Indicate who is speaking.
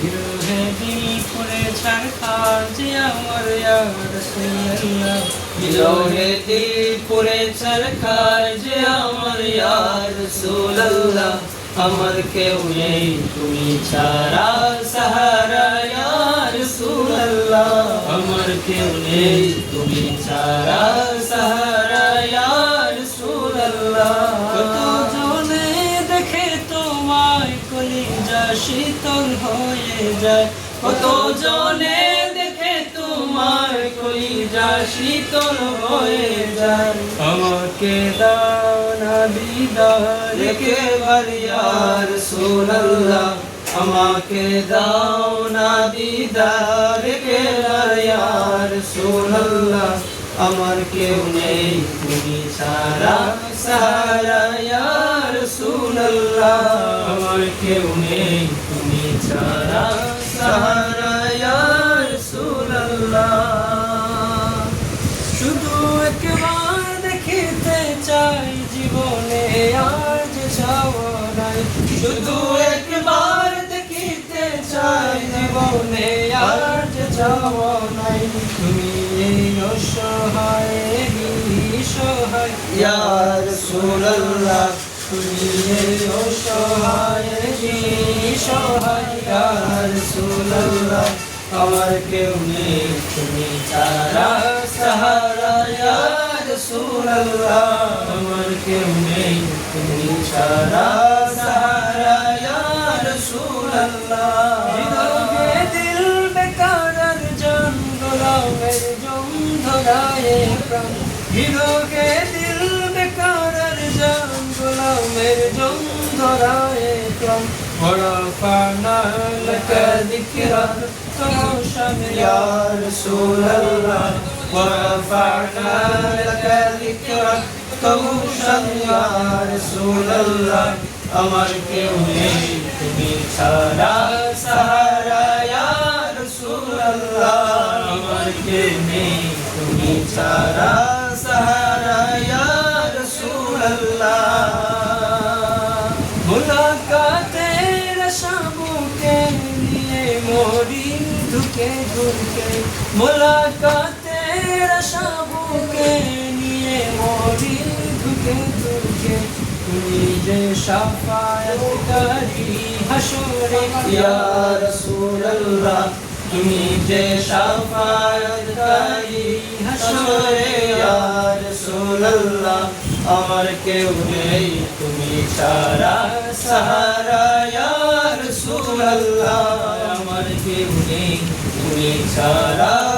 Speaker 1: বিরহে দিল করে ছাড়খার যে আমার ইয়া রাসূলুল্লাহ
Speaker 2: বিরহে দিল পুরে চরখার যে আমার ইয়ার রাসূলুল্লাহ আমার কেউ নেই তুমি ছাড়া সাহারা ইয়ার রাসূলুল্লাহ আমার কেউ নেই তুমি ছাড়া সাহারা
Speaker 1: শীতল হয়ে যায়।
Speaker 2: কত জনে দেখে তোমার কলিজা শীতল হয়ে যায়।
Speaker 1: আমাকে দাও না দিদার।
Speaker 2: বারিয়ার সোনাল্লাহ আমাকে দাও না দিদার। বারিয়ার সোনাল্লাহ আমার কেউ নেই তুমি ছাড়া সাহারা ইয়ার সোনাল্লাহ আমার কেউ নেই তুমি ছাড়া। সাহারা
Speaker 1: শুধু একবার দেখিতে চাই জীবনে আর যে চাওয়া নাই।
Speaker 2: শুধু একবার দেখিতে চাই জীবনে
Speaker 1: আর যে চাওয়া নাই। তুমি এই অসহায় সহায়
Speaker 2: ইয়ার সুল্লাহ আমার কেউ নেই তুমি ছাড়া সাহারা ইয়ার আমার কেউ নেই তুমি ছাড়া সাহারা ইয়ার
Speaker 1: দিল বেকার জম ধরায়ে প্রাণ হৃদয়ে গোলামের জম ধরায়ে প্রাণ বড় পানা লকা দিকরা তোষাম
Speaker 2: يا رسول الله ورفعنا لك ذكرك طوشا يا رسول الله আমার কেউ নেই তুমি ছাড়া সাহারা ইয়া রাসূলুল্লাহ আমার কেউ নেই তুমি ছাড়া সাহারা ইয়া রাসূলুল্লাহ
Speaker 1: ধুকে ধুকে মুলাকাতের আশাবুকে নিয়ে মরি। তুমি যে সাফায়াতকারী হাসরে,
Speaker 2: ইয়া রাসূলুল্লাহ, তুমি যে শাফায়াতকারী হাসরে, ইয়া রাসূলুল্লাহ, আমার কেউ নেই, তুমি ছাড়া সাহারা, ইয়া রাসূলুল্লাহ। তুমি ছাড়া